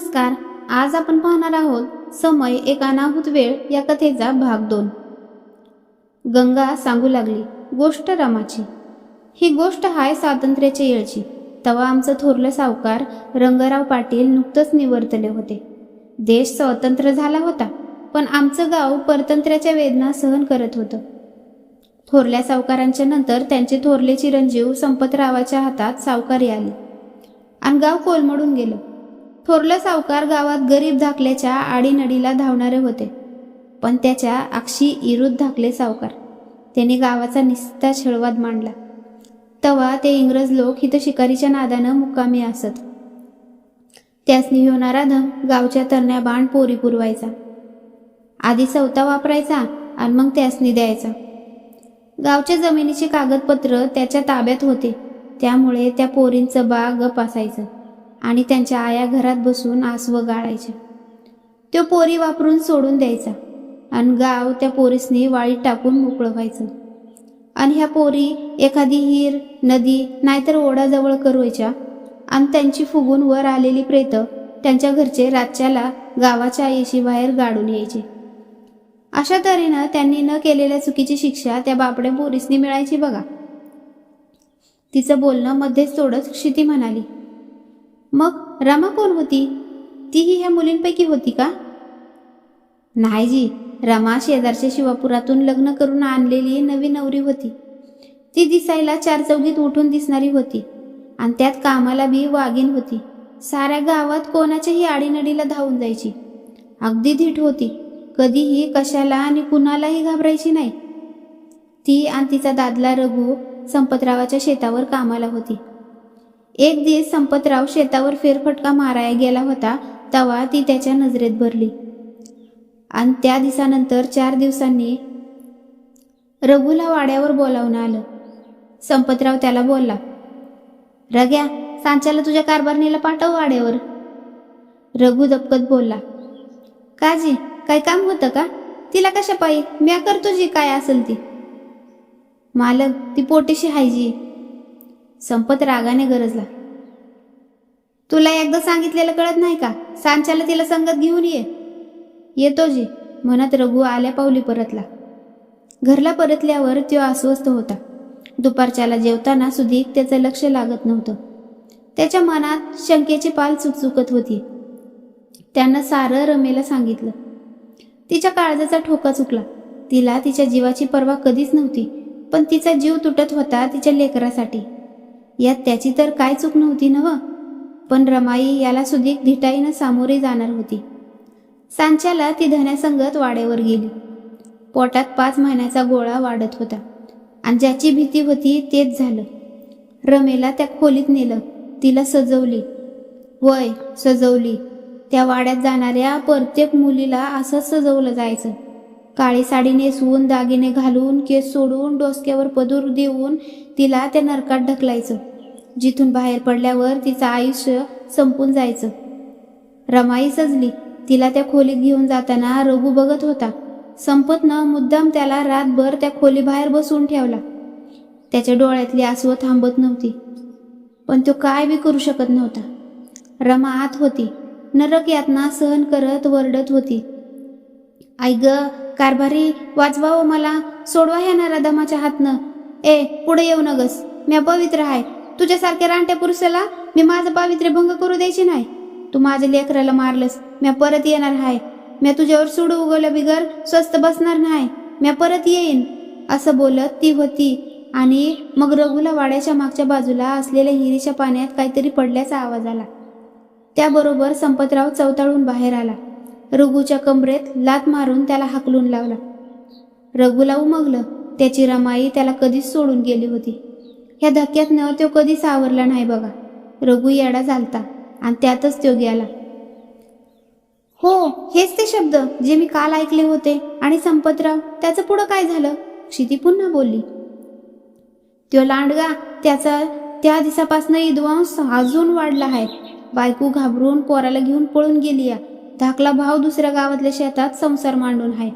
नमस्कार आज आपण पाहणार आहोत समय एक अनाहूत वेळ या कथेचा भाग दोन. गंगा सांगू लागली गोष्ट रामाची. ही गोष्ट हाय स्वातंत्र्याच्या येळची. तवा आमचं थोरलं सावकार रंगराव पाटील नुकतंच निवर्तले होते. देश स्वतंत्र झाला होता पण आमचं गाव परतंत्र्याच्या वेदना सहन करत होतं. थोरल्या सावकारांच्या नंतर त्यांचे थोरले चिरंजीव संपतरावाच्या हातात सावकारी आली. आणि गाव कोलमडून गेलं. थोरलं सावकार गावात गरीब धाकल्याच्या आडीनडीला धावणारे होते. पण त्याच्या अक्षी इरुद धाकले सावकार. त्याने गावाचा निस्ता छळवाद मांडला. तवा ते इंग्रज लोक इथं शिकारीच्या नादानं मुक्कामी असत त्यासनी होणारा धम गावच्या तरण्या बाण पोरी पुरवायचा. आधी सवता वापरायचा आणि मग त्यासनी द्यायचा. गावच्या जमिनीचे कागदपत्र त्याच्या ताब्यात होते. त्यामुळे त्या पोरींचं बाग गप असायचं. आणि त्यांच्या आया घरात बसून आसवं गाळायच्या तो पोरी वापरून सोडून द्यायचा आणि गाव त्या पोरीसनी वाळीत टाकून मोकळं व्हायचं आणि ह्या पोरी एखादी हिर नदी नाहीतर ओढाजवळ करवायच्या आणि त्यांची फुगून वर आलेली प्रेत त्यांच्या घरचे रातच्याला गावाच्या आईशी बाहेर गाडून यायचे. अशा तऱ्हेनं त्यांनी न केलेल्या चुकीची शिक्षा त्या बापड्या पोरीसनी मिळायची बघा. तिचं बोलणं मध्येच तोडत क्षिती म्हणाली मग रमा कोण होती? तीही ह्या मुलींपैकी होती का? नाही जी रमा शेजारच्या शिवापुरातून लग्न करून आणलेली नवी नवरी होती. ती दिसायला चार चौघीत उठून दिसणारी होती आणि त्यात कामाला बी वागीन होती. साऱ्या गावात कोणाच्याही आडीनडीला धावून जायची. अगदी धीट होती. कधीही कशाला आणि कुणालाही घाबरायची नाही. ती आणि तिचा दादला रघु संपतरावाच्या शेतावर कामाला होती. एक दिवस संपतराव शेतावर फेरफटका मारायला गेला होता तेव्हा ती त्याच्या नजरेत भरली. आणि त्या दिवसानंतर चार दिवसांनी रघुला वाड्यावर बोलावून आलं. संपतराव त्याला बोलला रग्या सांच्याला तुझ्या कारभारणीला पाठव वाड्यावर. रघु दपकत बोलला काजी काय काम होतं का? तिला कशा पायी म्या करतो जी काय असेल ती. मालक ती पोटीशी हायजी संपत रागाने गरजला. तुला एकदा सांगितलेलं कळत नाही का? सांच्याला तिला संगत घेऊन ये. येतो जी म्हणत रघु आल्या पावली परतला. घरला परतल्यावर तो अस्वस्थ होता. दुपारच्याला जेवताना सुधीक त्याचं लक्ष लागत नव्हतं. त्याच्या मनात शंकेची पाल चुकचुकत होती. त्यानं सारं रमेला सांगितलं. तिच्या काळजाचा ठोका चुकला. तिला तिच्या जीवाची पर्वा कधीच नव्हती पण तिचा जीव तुटत होता तिच्या लेकरासाठी. यात त्याची तर काय चूक नव्हती नव पण रमाई याला सुदीक धिटाईनं सामोरी जाणार होती. सांच्याला ती धन्यासंगत वाड्यावर गेली. पोटात पाच महिन्याचा गोळा वाढत होता. आणि ज्याची भीती होती तेच झालं. रमेला त्या खोलीत नेलं. तिला सजवली. वय सजवली. त्या वाड्यात जाणाऱ्या प्रत्येक मुलीला असंच सजवलं जायचं. काळी साडी नेसवून दागिने घालून केस सोडून डोसक्यावर पदूर देऊन तिला त्या नरकात ढकलायचं. जिथून बाहेर पडल्यावर तिचं आयुष्य संपून जायचं. रमाई सजली. तिला त्या खोलीत घेऊन जाताना रघु बघत होता. संपतनं मुद्दाम त्याला रातभर त्या खोली बाहेर बसवून ठेवला. त्याच्या डोळ्यातली आसवं थांबत नव्हती. पण तो काय बी करू शकत नव्हता. रमा आत होती. नरक यातना सहन करत वरडत होती. आई ग कारभारी वाचवावं मला. सोडवा ह्या नराधमाच्या हातनं. ए पुढे येऊ नगस. म्या पवित्र आहे तुझ्यासारख्या रानट्या पुरुषाला मी माझं पावित्र्य भंग करू द्यायची नाही. तू माझ्या लेकराला मारलंस. म्या परत येणार आहे म्या तुझ्यावर सुड उगवलं बिगर स्वस्त बसणार नाही. म्या परत येईन. असं बोलत ती होती आणि मग रघुला वाड्याच्या मागच्या बाजूला असलेल्या हिरीच्या पाण्यात काहीतरी पडल्याचा आवाज आला. त्याबरोबर संपतराव चवताळून बाहेर आला. रघुच्या कमरेत लात मारून त्याला हाकलून लावला. रघुला उमगलं. त्याची रमाई त्याला कधीच सोडून गेली होती. ह्या धक्क्यातनं तो कधीच आवरला नाही बघा. रघु येडा झालता आणि त्यातच तो गेला. हो हेच ते शब्द जे मी काल ऐकले होते आणि संपतराव त्याचं पुढं काय झालं? क्षिती पुन्हा बोलली. त्यो लांडगा त्याचा त्या दिवसापासून विद्वांस अजून वाढला आहे. बायको घाबरून पोराला घेऊन पळून गेली या धाकला भाव दुसऱ्या गावातल्या शेतात संसार मांडून आहे.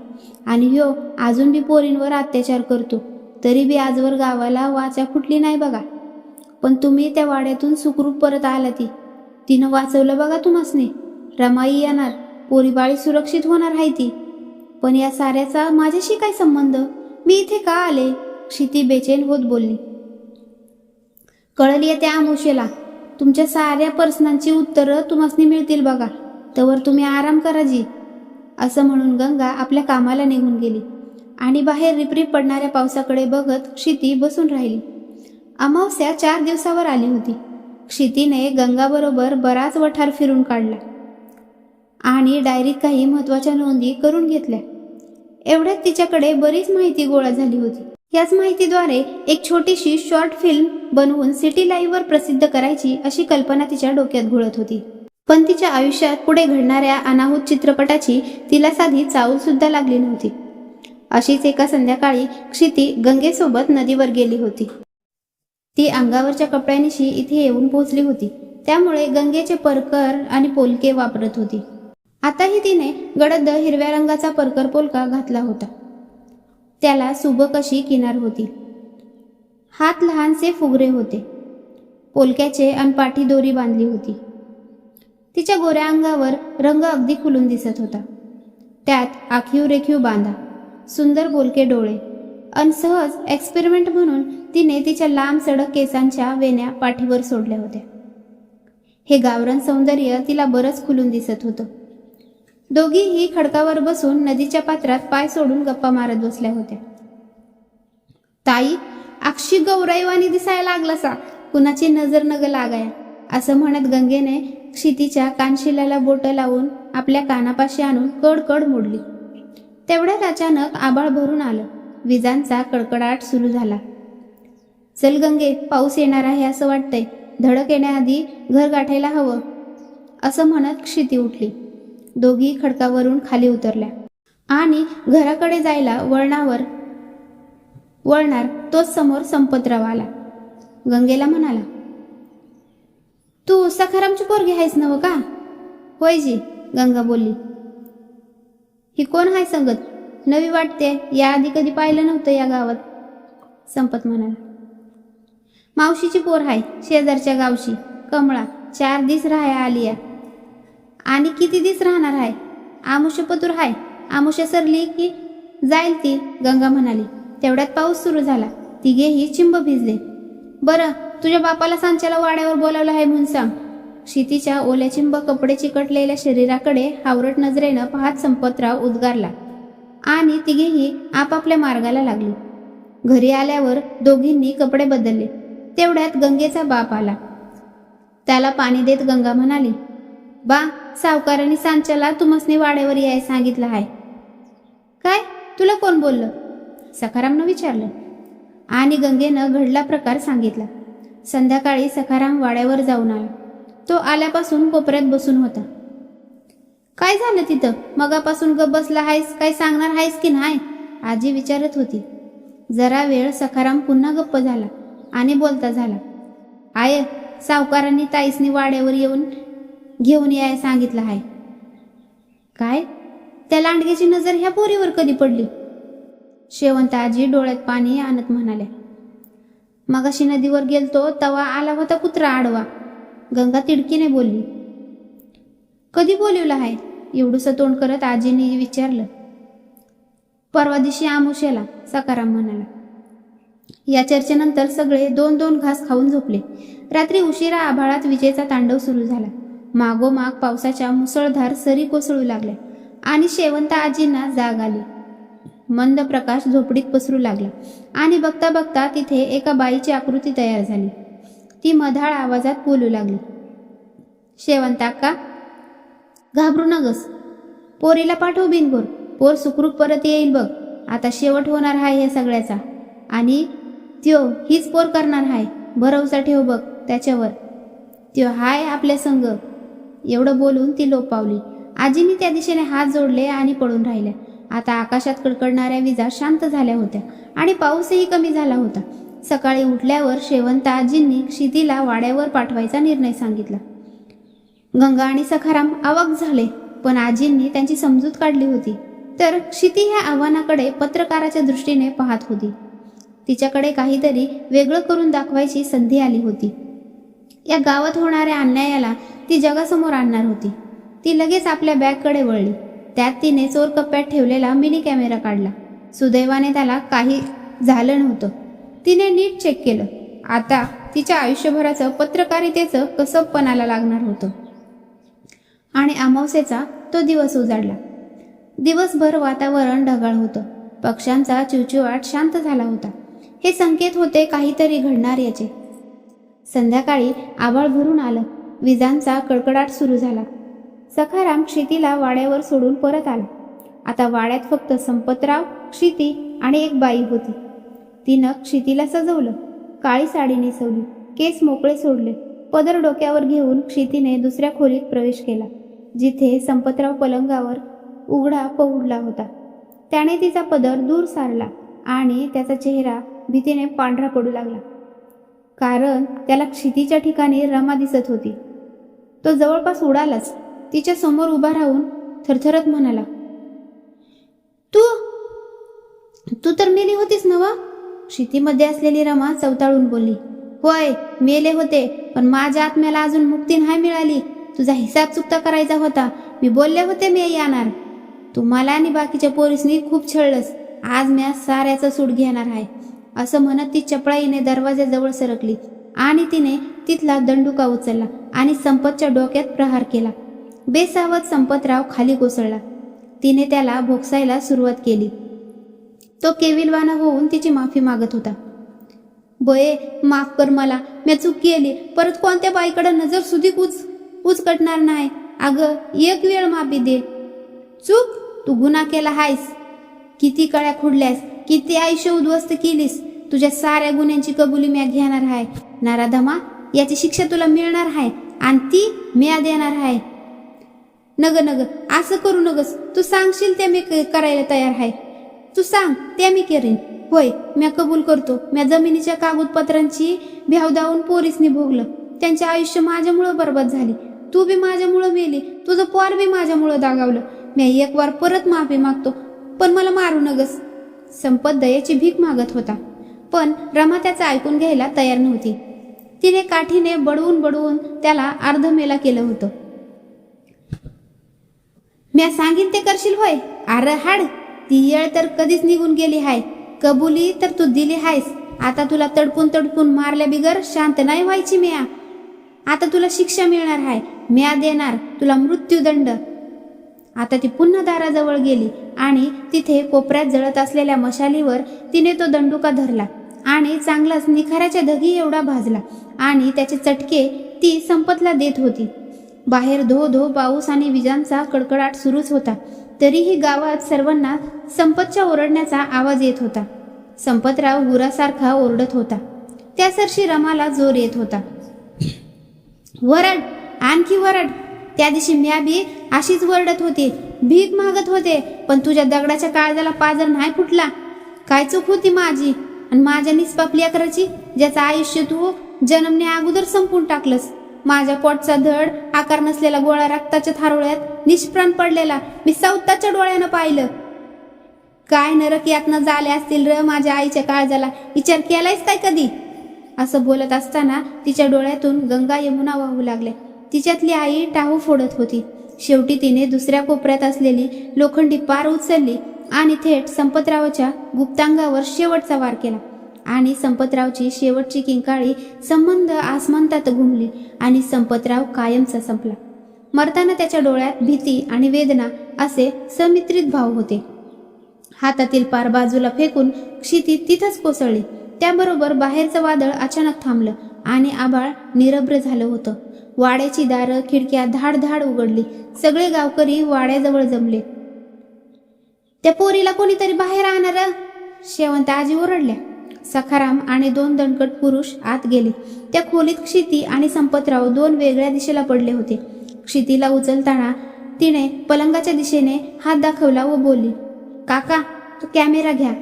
आणि ह्यो अजून बी पोरींवर अत्याचार करतो. तरी बी आजवर गावाला वाचा फुटली नाही बघा. पण तुम्ही त्या वाड्यातून सुखरूप परत आला ती तिनं वाचवलं बघा तुम्हासने. रमाई येणार पोरीबाळी सुरक्षित होणार आहे ती. पण या साऱ्याचा माझ्याशी काय संबंध? मी इथे का आले? क्षिती बेचैन होत बोलली. कळली त्या आमुषेला तुमच्या साऱ्या प्रश्नांची उत्तरं तुम्हासनी मिळतील बघा. तवर तुम्ही आराम करा जी. असं म्हणून गंगा आपल्या कामाला निघून गेली. आणि बाहेर रिपरिप पडणाऱ्या पावसाकडे बघत क्षिती बसून राहिली. अमावस्या चार दिवसावर आली होती. क्षितीने गंगाबरोबर बराच वठार फिरून काढला. आणि डायरीत काही महत्त्वाच्या नोंदी करून घेतल्या. एवढ्यात तिच्याकडे बरीच माहिती गोळा झाली होती. याच माहितीद्वारे एक छोटीशी शॉर्ट फिल्म बनवून सिटी लाईव्हवर प्रसिद्ध करायची अशी कल्पना तिच्या डोक्यात घोळत होती. पण तिच्या आयुष्यात पुढे घडणाऱ्या अनाहूत चित्रपटाची तिला साधी चावल सुद्धा लागली नव्हती. अशीच एका संध्याकाळी क्षिती गंगेसोबत नदीवर गेली होती. ती अंगावरच्या कपड्यांशी इथे येऊन पोहोचली होती. त्यामुळे गंगेचे परकर आणि पोलके वापरत होती. आताही तिने गडद हिरव्या रंगाचा परकर पोलका घातला होता. त्याला सुबक अशी किनार होती. हात लहानसे फुगरे होते. पोलक्याचे अनपाठी दोरी बांधली होती. तिच्या गोऱ्या अंगावर रंग अगदी खुलून दिसत होता. त्यात आखीव रेखीव बांधा. सुंदर बोलके डोळे. अनसहज एक्सपेरिमेंट म्हणून तिने तिच्या लांब सडक केसांच्या वेण्या पाठीवर सोडल्या होत्या. हे गावरण सौंदर्य तिला बरंच खुलून दिसत होतं. दोघीही खडकावर बसून नदीच्या पात्रात पाय सोडून गप्पा मारत बसल्या होत्या. ताई अक्षी गौरैवानी दिसायला लागला सा कुणाची नजर नग लागाया? असं म्हणत गंगेने क्षितीच्या कानशिलाला बोटं लावून आपल्या कानापाशी आणून कडकड मोडली. तेवढ्यात अचानक आबाळ भरून आलं. विजांचा कडकडाट सुरू झाला. चल गंगे पाऊस येणार आहे असं वाटतंय. धडक येण्याआधी घर गाठायला हवं. असं म्हणत क्षिती उठली. दोघी खडकावरून खाली उतरल्या. आणि घराकडे जायला वळणावर वळणार तोच समोर संपतराव आला. गंगेला म्हणाला तू सखारामची पोरगी आहेस नव का? होय जी गंगा बोलली. ही कोण हाय संगत? नवी वाटते. याआधी कधी पाहिलं नव्हतं या गावात. संपत म्हणाला. मावशीची पोर हाय शेजारच्या गावची. कमळा चार दिस राहाय आली या आणि किती दिस राहणार आहे आमुष पतूर हाय. आमुष सरली की जाईल ती गंगा म्हणाली. तेवढ्यात पाऊस सुरू झाला. तिघेही चिंब भिजले. बरं तुझ्या बापाला सांच्याला वाड्यावर बोलावलं आहे म्हणून सांग. क्षितीच्या ओल्याचिंब कपडे चिकटलेल्या शरीराकडे हावरट नजरेनं पाहत संपतराव उद्गारला. आणि तिघेही आपापल्या मार्गाला लागली. घरी आल्यावर दोघींनी कपडे बदलले. तेवढ्यात गंगेचा बाप आला. त्याला पाणी देत गंगा म्हणाली बा सावकारांनी सांच्याला तुमसनी वाड्यावर याय सांगितलं आहे काय? तुला कोण बोललं? सखारामनं विचारलं. आणि गंगेनं घडला प्रकार सांगितला. संध्याकाळी सखाराम वाड्यावर जाऊन आला. तो आल्यापासून कोपऱ्यात बसून होता. काय झालं तिथं? मगापासून ग बसला आहेस? काय सांगणार आहेस की नाही? आजी विचारत होती. जरा वेळ सखाराम पुन्हा गप्प झाला आणि बोलता झाला. आय सावकारांनी ताईसनी वाड्यावर येऊन घेऊन याय सांगितलं आहे. काय? त्या लांडग्याची नजर ह्या पोरीवर कधी पडली? शेवंत आजी डोळ्यात पाणी आणत म्हणाल्या. मगाशी नदीवर गेलतो तवा आला होता कुत्रा आडवा. गंगा तिडकीने बोलली कधी बोलवलं आहे? एवढंसं तोंड करत आजीने विचारलं. परवा दिवशी आमुषेला सकाराम म्हणाला. या चर्चेनंतर सगळे दोन दोन घास खाऊन झोपले. रात्री उशिरा आभाळात विजेचा तांडव सुरू झाला. मागोमाग पावसाच्या मुसळधार सरी कोसळू लागल्या आणि शेवंत आजींना जाग आली. मंद प्रकाश झोपडीत पसरू लागला आणि बघता बघता तिथे एका बाईची आकृती तयार झाली. ती मधाळ आवाजात बोलू लागली. शेवंताक्का घाबरू नगस. पोरीला पाठव बिनगोर पोर सुखरूप परत येईल बघ. आता शेवट होणार आहे या सगळ्याचा. आणि त्यो हीच पोर करणार हाय. भरवसा ठेव बघ त्याच्यावर. त्यो हाय आपल्या संग. एवढं बोलून ती लोप पावली आजीने त्या दिशेने हात जोडले आणि पडून राहिल्या. आता आकाशात कडकडणाऱ्या विजा शांत झाल्या होत्या आणि पाऊसही कमी झाला होता. सकाळी उठल्यावर शेवंताजींनी क्षितीला वाड्यावर पाठवायचा निर्णय सांगितला. गंगा आणि सखाराम आवाक झाले पण आजींनी त्यांची समजूत काढली होती. तर क्षिती ह्या आव्हानाकडे पत्रकाराच्या दृष्टीने पाहत होती. तिच्याकडे काहीतरी वेगळं करून दाखवायची संधी आली होती. या गावात होणाऱ्या अन्यायाला ती जगासमोर आणणार होती. ती लगेच आपल्या बॅगकडे वळली. त्यात तिने चोर कप्प्यात ठेवलेला मिनी कॅमेरा काढला. सुदैवाने त्याला काही झालं नव्हतं. तिने नीट चेक केलं. आता तिच्या आयुष्यभराचं पत्रकारितेचं कसबपणाला लागणार होतं. आणि अमावस्येचा तो दिवस उजाडला. दिवसभर वातावरण ढगाळ होतं. पक्ष्यांचा चिवचिवाट शांत झाला होता. हे संकेत होते काहीतरी घडणार याचे. संध्याकाळी आभाळ भरून आलं. विजांचा कडकडाट सुरू झाला. सखाराम क्षितीला वाड्यावर सोडून परत आला. आता वाड्यात फक्त संपतराव क्षिती आणि एक बाई होती. तिनं क्षितीला सजवलं. काळी साडी नेसवली. केस मोकळे सोडले. पदर डोक्यावर घेऊन क्षितीने दुसऱ्या खोलीत प्रवेश केला जिथे संपतराव पलंगावर उघडा पहुडला होता. त्याने तिचा पदर दूर सारला आणि त्याचा चेहरा भीतीने पांढरा पडू लागला. कारण त्याला क्षितीच्या ठिकाणी रमा दिसत होती. तो जवळपास उडालाच. तिच्या समोर उभा राहून थरथरत म्हणाला तू तू तर मेली होतीस नवा क्षितीमध्ये असलेली रमा चवताळून बोलली होय मेले होते पण माझ्या आत्म्याला अजून मुक्ती नाही मिळाली. तुझा हिसाब चुकता करायचा होता. मी बोलले होते मी येणार. तुम्हाला आणि बाकीच्या पोरीसनी खूप छळलंस. आज मी साऱ्याचा सूट घेणार आहे. असं म्हणत ती चपळाईने दरवाजाजवळ सरकली आणि तिने तिथला दंडुका उचलला आणि संपतच्या डोक्यात प्रहार केला. बेसावत संपतराव खाली कोसळला. तिने त्याला भोगसायला सुरुवात केली. तो केविलवाना होऊन तिची माफी मागत होता. बये माफ कर मला. मी चूक केली. परत कोणत्या बाईकडे नजर सुधीक उच उचकटणार नाही अगं एक वेळ माफी दे. चूक? तू गुन्हा केला हायस. किती कळ्या खुडल्यास किती आयुष्य उद्ध्वस्त केलीस. तुझ्या साऱ्या गुन्ह्यांची कबुली म्या घेणार आहे नाराधमा याची शिक्षा तुला मिळणार आहे आणि ती म्या देणार आहे नग नग असं करू नगस. तू सांगशील ते मी क- करायला तयार आहे तू सांग ते मी करेन. होय म्या कबूल करतो. म्या जमिनीच्या कागदपत्रांची भ्यावधावून पोरीसनी भोगलं त्यांचे आयुष्य माझ्यामुळं बरबाद झाले. तू बी माझ्यामुळं मेली. तुझं पोर बी माझ्यामुळं दागावलं. म्या एक वार परत माफी मागतो. पण मला मारू नगस. संपत दयेची भीक मागत होता. पण रमा त्याचं ऐकून घ्यायला तयार नव्हती. तिने काठीने बडवून बडवून त्याला अर्धमेला केलं होतं. म्या सांगीन ते करशील होय? अरे हाड. ती येळ तर कधीच निघून गेली हाय. कबुली तर तू दिली हायस. आता तुला तडपून तडपून मारल्या बिगर शांत नाही व्हायची म्या. आता तुला शिक्षा मिळणार हाय. म्या देणार तुला मृत्यूदंड. आता ती पुन्हा दाराजवळ गेली आणि तिथे कोपऱ्यात जळत असलेल्या मशालीवर तिने तो दंडुका धरला आणि चांगलाच निखाऱ्याच्या धगी एवढा भाजला आणि त्याचे चटके ती संपतला देत होती. बाहेर धो धो पाऊस आणि विजांचा कडकडाट सुरूच होता. तरीही गावात सर्वांना संपतच्या ओरडण्याचा आवाज येत होता. संपतराव गुरासारखा ओरडत होता. त्यासरशी रमाला जोर येत होता. वरड आणखी वरड. त्या दिवशी म्या बी अशीच वरडत होती. भीक मागत होते पण तुझ्या दगडाच्या काळजाला पाजर नाही फुटला. काय चूक होती माझी? आणि माझ्या निस्पापली लेकराची ज्याचं आयुष्य तू जन्मने अगोदर संपून टाकलंस. माझ्या पोटचा धड आकार नसलेला गोळा रक्ताच्या थारोळ्यात निष्प्राण पडलेला मी सौताच्या डोळ्यानं पाहिलं. काय नरक यातनं झाले असतील र माझ्या आईच्या काळजाला? विचार केलायच काय कधी? असं बोलत असताना तिच्या डोळ्यातून गंगा यमुना वाहू लागल्या. तिच्यातली आई टाहू फोडत होती. शेवटी तिने दुसऱ्या कोपऱ्यात असलेली लोखंडी पार उचलली आणि थेट संपतरावच्या गुप्तांगावर शेवटचा वार केला. आणि संपतरावची शेवटची किंकाळी संबंध आसमंतात घुमली आणि संपतराव कायमचा संपला. मरताना त्याच्या डोळ्यात भीती आणि वेदना असे समित्रित भाव होते. हातातील पार बाजूला फेकून क्षिती तिथंच कोसळली. त्याबरोबर बाहेरचं वादळ अचानक थांबलं आणि आभाळ निरभ्र झालं होतं. वाड्याची दारं खिडक्या धाड धाड उघडली. सगळे गावकरी वाड्याजवळ जमले. त्या पोरीला कोणीतरी बाहेर आणणार शेवंत आजी ओरडल्या. सखाराम आणि दोन दणकट पुरुष आत गेले. त्या खोलीत क्षिती आणि संपतराव दोन वेगळ्या दिशेला पडले होते. क्षितीला उचलताना तिने पलंगाच्या दिशेने हात दाखवला व बोलली काका तो कॅमेरा घ्या.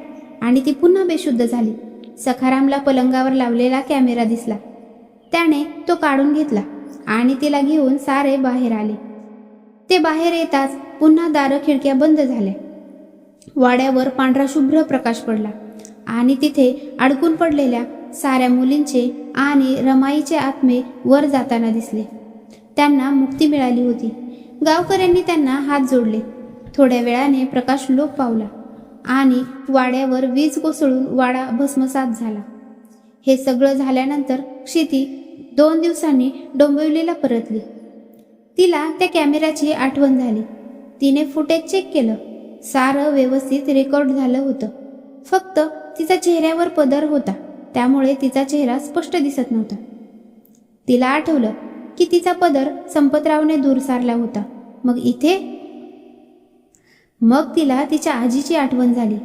आणि ती पुन्हा बेशुद्ध झाली. सखारामला पलंगावर लावलेला कॅमेरा दिसला. त्याने तो काढून घेतला आणि तिला घेऊन सारे बाहेर आले. ते बाहेर येताच पुन्हा दारं खिडक्या बंद झाल्या. वाड्यावर पांढरा शुभ्र प्रकाश पडला. आणि तिथे अडकून पडलेल्या साऱ्या मुलींचे आणि रमाईचे आत्मे वर जाताना दिसले. त्यांना मुक्ती मिळाली होती. गावकऱ्यांनी त्यांना हात जोडले. थोड्या वेळाने प्रकाश लोप पावला आणि वाड्यावर वीज कोसळून वाडा भस्मसात झाला. हे सगळं झाल्यानंतर क्षिती दोन दिवसांनी डोंबिवलीला परतली. तिला त्या कॅमेऱ्याची आठवण झाली. तिने फुटेज चेक केलं. सारं व्यवस्थित रेकॉर्ड झालं होतं. फक्त तिचा चेहऱ्यावर पदर होता. त्यामुळे तिचा चेहरा स्पष्ट दिसत नव्हता. तिला आठवलं की तिचा पदर संपतरावने दूर सारला होता. मग इथे? मग तिला तिच्या आजीची आठवण झाली.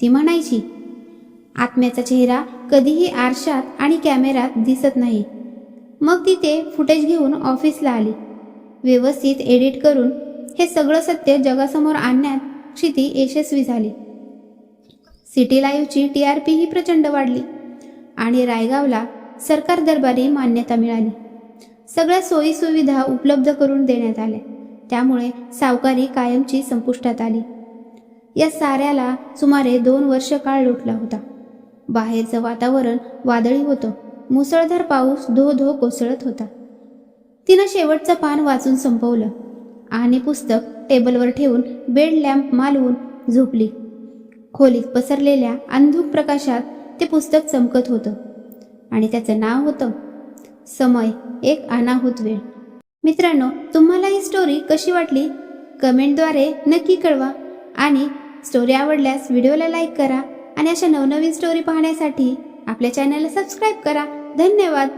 ती म्हणायची आत्म्याचा चेहरा कधीही आरशात आणि कॅमेऱ्यात दिसत नाही. मग ती ते फुटेज घेऊन ऑफिसला आली. व्यवस्थित एडिट करून हे सगळं सत्य जगासमोर आणण्यात क्षिती यशस्वी झाली. सिटी लाईव्हची टी आर पी ही प्रचंड वाढली आणि रायगावला सरकार दरबारी मान्यता मिळाली. सगळ्या सोयी सुविधा उपलब्ध करून देण्यात आल्या. त्यामुळे सावकारी कायमची संपुष्टात आली. या साऱ्याला सुमारे दोन वर्ष काळ लोटला होता. बाहेरचं वातावरण वादळी होतं. मुसळधार पाऊस धो धो कोसळत होता. तिनं शेवटचं पान वाचून संपवलं आणि पुस्तक टेबलवर ठेवून बेड लॅम्प मालवून झोपली. खोलीत पसरलेल्या अंधुक प्रकाशात ते पुस्तक चमकत होतं. आणि त्याचं नाव होतं समय एक अनाहूत वेळ. मित्रांनो तुम्हाला ही स्टोरी कशी वाटली? कमेंटद्वारे नक्की कळवा. आणि स्टोरी आवडल्यास व्हिडिओला लाईक करा. आणि अशा नवनवीन स्टोरी पाहण्यासाठी आपल्या चॅनलला सबस्क्राईब करा. धन्यवाद!